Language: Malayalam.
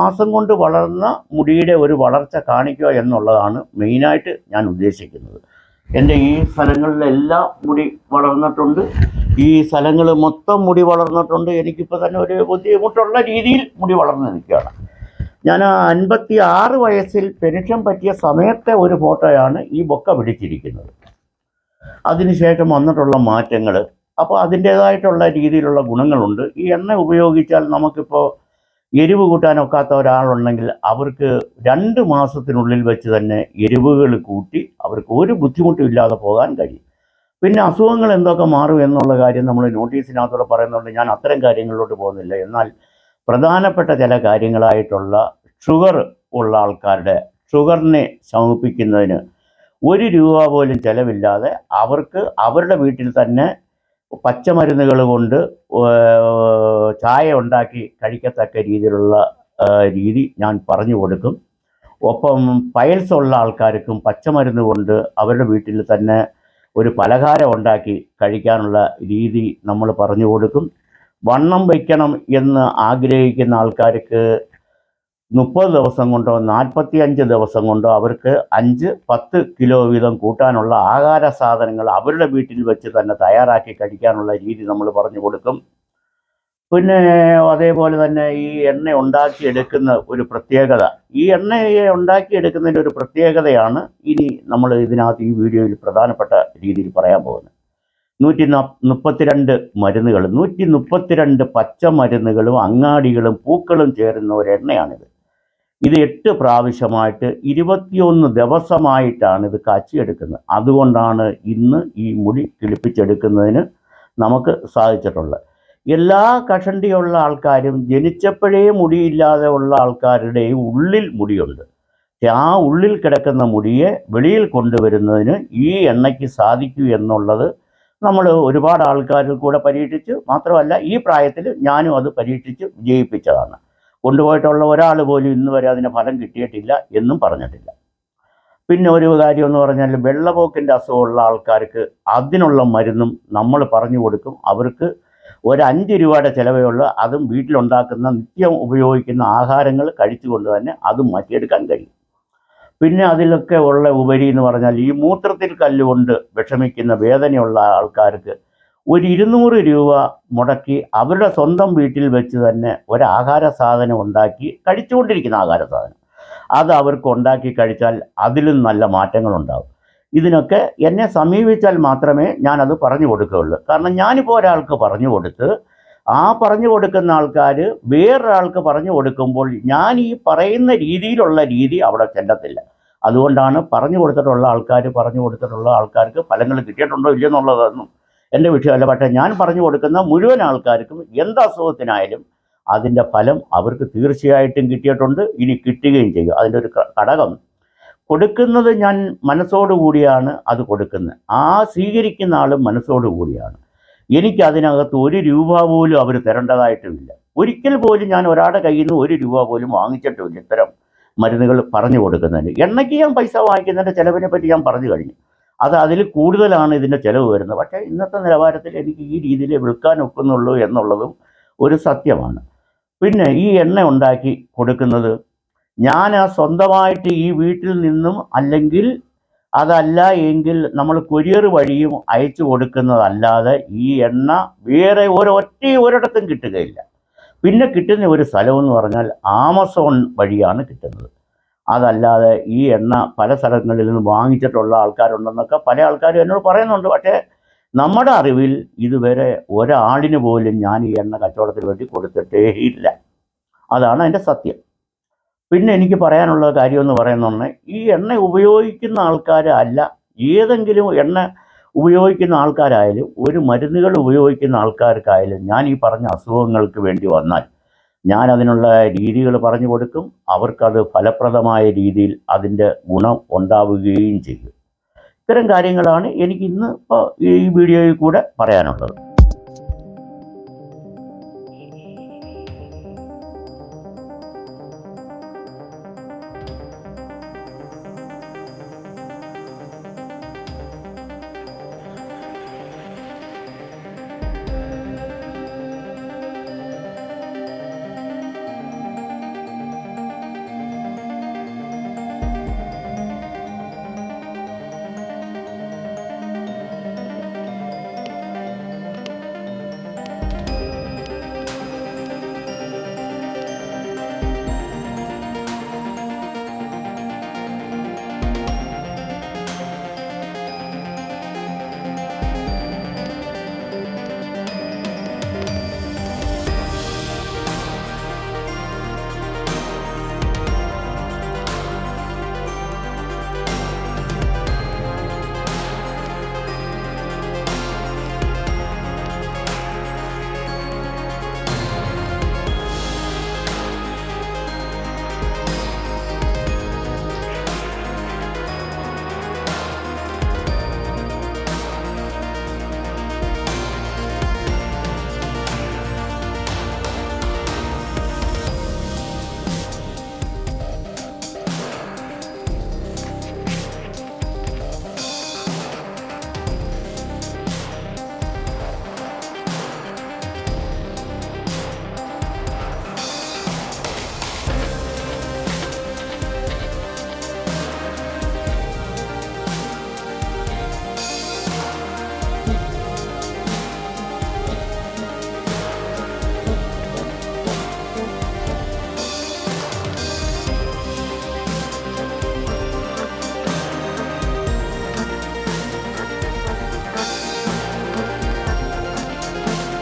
മാസം കൊണ്ട് വളർന്ന മുടിയുടെ ഒരു വളർച്ച കാണിക്കുക എന്നുള്ളതാണ് മെയിനായിട്ട് ഞാൻ ഉദ്ദേശിക്കുന്നത്. എന്റെ ഈ സ്ഥലങ്ങളിലെല്ലാം മുടി വളർന്നിട്ടുണ്ട്. ഈ സ്ഥലങ്ങൾ മൊത്തം മുടി വളർന്നിട്ടുണ്ട്. എനിക്കിപ്പോൾ തന്നെ ഒരു ബുദ്ധിമുട്ടുള്ള രീതിയിൽ മുടി വളർന്നു നിൽക്കുകയാണ്. ഞാൻ അൻപത്തി ആറ് വയസ്സിൽ പെൻഷൻ പറ്റിയ സമയത്തെ ഒരു ഫോട്ടോയാണ് ഈ ബൊക്ക പിടിച്ചിരിക്കുന്നത്. അതിനുശേഷം വന്നിട്ടുള്ള മാറ്റങ്ങൾ അപ്പോൾ അതിന്റേതായിട്ടുള്ള രീതിയിലുള്ള ഗുണങ്ങളുണ്ട്. ഈ എണ്ണ ഉപയോഗിച്ചാൽ നമുക്കിപ്പോൾ എരിവ് കൂട്ടാൻ ഒക്കാത്ത ഒരാളുണ്ടെങ്കിൽ അവർക്ക് രണ്ട് മാസത്തിനുള്ളിൽ വെച്ച് തന്നെ എരിവുകൾ കൂട്ടി അവർക്ക് ഒരു ബുദ്ധിമുട്ടും ഇല്ലാതെ പോകാൻ കഴിയും. പിന്നെ അസുഖങ്ങൾ എന്തൊക്കെ മാറും എന്നുള്ള കാര്യം നമ്മൾ നോട്ടീസിനകത്തൂടെ പറയുന്നുണ്ട്. ഞാൻ അത്തരം കാര്യങ്ങളിലോട്ട് പോകുന്നില്ല. എന്നാൽ പ്രധാനപ്പെട്ട ചില കാര്യങ്ങളായിട്ടുള്ള ഷുഗർ ഉള്ള ആൾക്കാരുടെ ഷുഗറിനെ ശമിപ്പിക്കുന്നതിന് ഒരു രൂപ പോലും ചിലവില്ലാതെ അവർക്ക് അവരുടെ വീട്ടിൽ തന്നെ പച്ചമരുന്നുകൾ കൊണ്ട് ചായ ഉണ്ടാക്കി കഴിക്കത്തക്ക രീതിയിലുള്ള രീതി ഞാൻ പറഞ്ഞു കൊടുക്കും. ഒപ്പം പയൽസുള്ള ആൾക്കാർക്കും പച്ചമരുന്ന് കൊണ്ട് അവരുടെ വീട്ടിൽ തന്നെ ഒരു പലഹാരം ഉണ്ടാക്കി കഴിക്കാനുള്ള രീതി നമ്മൾ പറഞ്ഞു കൊടുക്കും. വണ്ണം വയ്ക്കണം എന്ന് ആഗ്രഹിക്കുന്ന ആൾക്കാർക്ക് മുപ്പത് ദിവസം കൊണ്ടോ നാൽപ്പത്തി അഞ്ച് ദിവസം കൊണ്ടോ അവർക്ക് അഞ്ച് പത്ത് കിലോ വീതം കൂട്ടാനുള്ള ആഹാര സാധനങ്ങൾ അവരുടെ വീട്ടിൽ വെച്ച് തന്നെ തയ്യാറാക്കി കഴിക്കാനുള്ള രീതി നമ്മൾ പറഞ്ഞു കൊടുക്കും. പിന്നെ അതേപോലെ തന്നെ ഈ എണ്ണ ഉണ്ടാക്കിയെടുക്കുന്ന ഒരു പ്രത്യേകത. ഈ എണ്ണയെ ഉണ്ടാക്കിയെടുക്കുന്നതിന്റെ ഒരു പ്രത്യേകതയാണ് ഇനി നമ്മൾ ഇതിനകത്ത് ഈ വീഡിയോയിൽ പ്രധാനപ്പെട്ട രീതിയിൽ പറയാൻ പോകുന്നത്. നൂറ്റി മുപ്പത്തിരണ്ട് മരുന്നുകൾ നൂറ്റി മുപ്പത്തിരണ്ട് പച്ചമരുന്നുകളും അങ്ങാടികളും പൂക്കളും ചേരുന്ന ഒരു എണ്ണയാണിത്. ഇത് എട്ട് പ്രാവശ്യമായിട്ട് ഇരുപത്തിയൊന്ന് ദിവസമായിട്ടാണ് ഇത് കാച്ചിയെടുക്കുന്നത്. അതുകൊണ്ടാണ് ഇന്ന് ഈ മുടി കിളിപ്പിച്ചെടുക്കുന്നതിന് നമുക്ക് സാധിച്ചിട്ടുള്ളത്. എല്ലാ കഷണ്ടിയുള്ള ആൾക്കാരും ജനിച്ചപ്പോഴേ മുടിയില്ലാതെ ഉള്ള ആൾക്കാരുടെയും ഉള്ളിൽ മുടിയുണ്ട്. ആ ഉള്ളിൽ കിടക്കുന്ന മുടിയെ വെളിയിൽ കൊണ്ടുവരുന്നതിന് ഈ എണ്ണയ്ക്ക് സാധിക്കൂ എന്നുള്ളത് നമ്മൾ ഒരുപാട് ആൾക്കാരിൽ കൂടെ പരീക്ഷിച്ച് മാത്രമല്ല ഈ പ്രായത്തിൽ ഞാനും അത് പരീക്ഷിച്ച് വിജയിപ്പിച്ചതാണ്. കൊണ്ടുപോയിട്ടുള്ള ഒരാൾ പോലും ഇന്ന് വരെ അതിന് ഫലം കിട്ടിയിട്ടില്ല എന്നും പറഞ്ഞിട്ടില്ല. പിന്നെ ഒരു കാര്യം എന്ന് പറഞ്ഞാൽ വെള്ളപോക്കിന്റെ അസുഖമുള്ള ആൾക്കാർക്ക് അതിനുള്ള മരുന്നും നമ്മൾ പറഞ്ഞു കൊടുക്കും. അവർക്ക് ഒരു അഞ്ച് രൂപയുടെ ഉള്ളൂ. അതും വീട്ടിലുണ്ടാക്കുന്ന നിത്യം ഉപയോഗിക്കുന്ന ആഹാരങ്ങൾ കഴിച്ചുകൊണ്ട് തന്നെ അതും മാറ്റിയെടുക്കാൻ കഴിയും. പിന്നെ അതിലൊക്കെ ഉള്ള ഉപരി എന്ന് പറഞ്ഞാൽ ഈ മൂത്രത്തിൽ കല്ലുകൊണ്ട് വിഷമിക്കുന്ന വേദനയുള്ള ആൾക്കാർക്ക് ഒരു ഇരുന്നൂറ് രൂപ മുടക്കി അവരുടെ സ്വന്തം വീട്ടിൽ വെച്ച് തന്നെ ഒരു ആഹാര സാധനം ഉണ്ടാക്കി കഴിച്ചുകൊണ്ടിരിക്കുന്ന ആഹാര സാധനം. അത് അവർക്ക് ഉണ്ടാക്കി കഴിച്ചാൽ അതിലും നല്ല മാറ്റങ്ങളുണ്ടാകും ഇതിനൊക്കെ എന്നെ സമീപിച്ചാൽ മാത്രമേ ഞാനത് പറഞ്ഞു കൊടുക്കുകയുള്ളൂ. കാരണം ഞാനിപ്പോൾ ഒരാൾക്ക് പറഞ്ഞു കൊടുത്ത് ആ പറഞ്ഞു കൊടുക്കുന്ന ആൾക്കാർ വേറൊരാൾക്ക് പറഞ്ഞു കൊടുക്കുമ്പോൾ ഞാൻ ഈ പറയുന്ന രീതിയിലുള്ള രീതി അവിടെ ചെല്ലത്തില്ല. അതുകൊണ്ടാണ് പറഞ്ഞു കൊടുത്തിട്ടുള്ള ആൾക്കാർ പറഞ്ഞു കൊടുത്തിട്ടുള്ള ആൾക്കാർക്ക് ഫലങ്ങൾ കിട്ടിയിട്ടുണ്ടോ ഇല്ലെന്നുള്ളതൊന്നും എന്റെ വിഷയമല്ല പക്ഷേ ഞാൻ പറഞ്ഞു കൊടുക്കുന്ന മുഴുവൻ ആൾക്കാർക്കും എന്ത് അസുഖത്തിനായാലും അതിന്റെ ഫലം അവർക്ക് തീർച്ചയായിട്ടും കിട്ടിയിട്ടുണ്ട് ഇനി കിട്ടുകയും ചെയ്യും. അതിന്റെ ഒരു ഘടകം കൊടുക്കുന്നത് ഞാൻ മനസ്സോടുകൂടിയാണ് അത് കൊടുക്കുന്നത്. ആ സ്വീകരിക്കുന്ന ആളും മനസ്സോടുകൂടിയാണ് എനിക്ക് അതിനകത്ത് ഒരു രൂപ പോലും അവർ തരേണ്ടതായിട്ടുമില്ല ഒരിക്കൽ പോലും ഞാൻ ഒരാളുടെ കയ്യിൽ നിന്ന് ഒരു രൂപ പോലും വാങ്ങിച്ചിട്ടുമില്ല ഇത്തരം മരുന്നുകൾ പറഞ്ഞു കൊടുക്കുന്നതിന്. എണ്ണയ്ക്ക് ഞാൻ പൈസ വാങ്ങിക്കുന്നതിന്റെ ചിലവിനെ പറ്റി ഞാൻ പറഞ്ഞു കഴിഞ്ഞു. അത് അതിൽ കൂടുതലാണ് ഇതിന്റെ ചിലവ് വരുന്നത്. പക്ഷേ ഇന്നത്തെ നിലവാരത്തിൽ എനിക്ക് ഈ രീതിയിൽ വിൽക്കാൻ ഒക്കുന്നുള്ളൂ എന്നുള്ളതും ഒരു സത്യമാണ്. പിന്നെ ഈ എണ്ണ ഉണ്ടാക്കി കൊടുക്കുന്നത് ഞാൻ സ്വന്തമായിട്ട് ഈ വീട്ടിൽ നിന്നും അല്ലെങ്കിൽ അതല്ല എങ്കിൽ നമ്മൾ കൊരിയർ വഴിയും അയച്ചു കൊടുക്കുന്നതല്ലാതെ ഈ എണ്ണ വേറെ ഒരൊറ്റ ഒരിടത്തും കിട്ടുകയില്ല. പിന്നെ കിട്ടുന്ന ഒരു സ്ഥലമെന്ന് പറഞ്ഞാൽ ആമസോൺ വഴിയാണ് കിട്ടുന്നത്. അതല്ലാതെ ഈ എണ്ണ പല സ്ഥലങ്ങളിൽ നിന്ന് വാങ്ങിച്ചിട്ടുള്ള ആൾക്കാരുണ്ടെന്നൊക്കെ പല ആൾക്കാരും എന്നോട് പറയുന്നുണ്ട്. പക്ഷേ നമ്മുടെ അറിവിൽ ഇതുവരെ ഒരാളിന് പോലും ഞാൻ ഈ എണ്ണ കച്ചവടത്തിന് വേണ്ടി കൊടുത്തിട്ടേ ഇല്ല. അതാണ് അതിന്റെ സത്യം. പിന്നെ എനിക്ക് പറയാനുള്ള കാര്യം എന്ന് പറയുന്നുണ്ട് ഈ എണ്ണ ഉപയോഗിക്കുന്ന ആൾക്കാരല്ല ഏതെങ്കിലും എണ്ണ ഉപയോഗിക്കുന്ന ആൾക്കാരായാലും ഒരു മരുന്നുകൾ ഉപയോഗിക്കുന്ന ആൾക്കാർക്കായാലും ഞാൻ ഈ പറഞ്ഞ അസുഖങ്ങൾക്ക് വേണ്ടി വന്നാൽ ഞാൻ അതിനുള്ള രീതികൾ പറഞ്ഞു കൊടുക്കും. അവർക്കത് ഫലപ്രദമായ രീതിയിൽ അതിന്റെ ഗുണം ഉണ്ടാവുകയും ചെയ്യും. ഇത്തരം കാര്യങ്ങളാണ് എനിക്ക് ഇന്ന് ഇപ്പോൾ ഈ വീഡിയോയിൽ കൂടെ പറയാനുള്ളത്.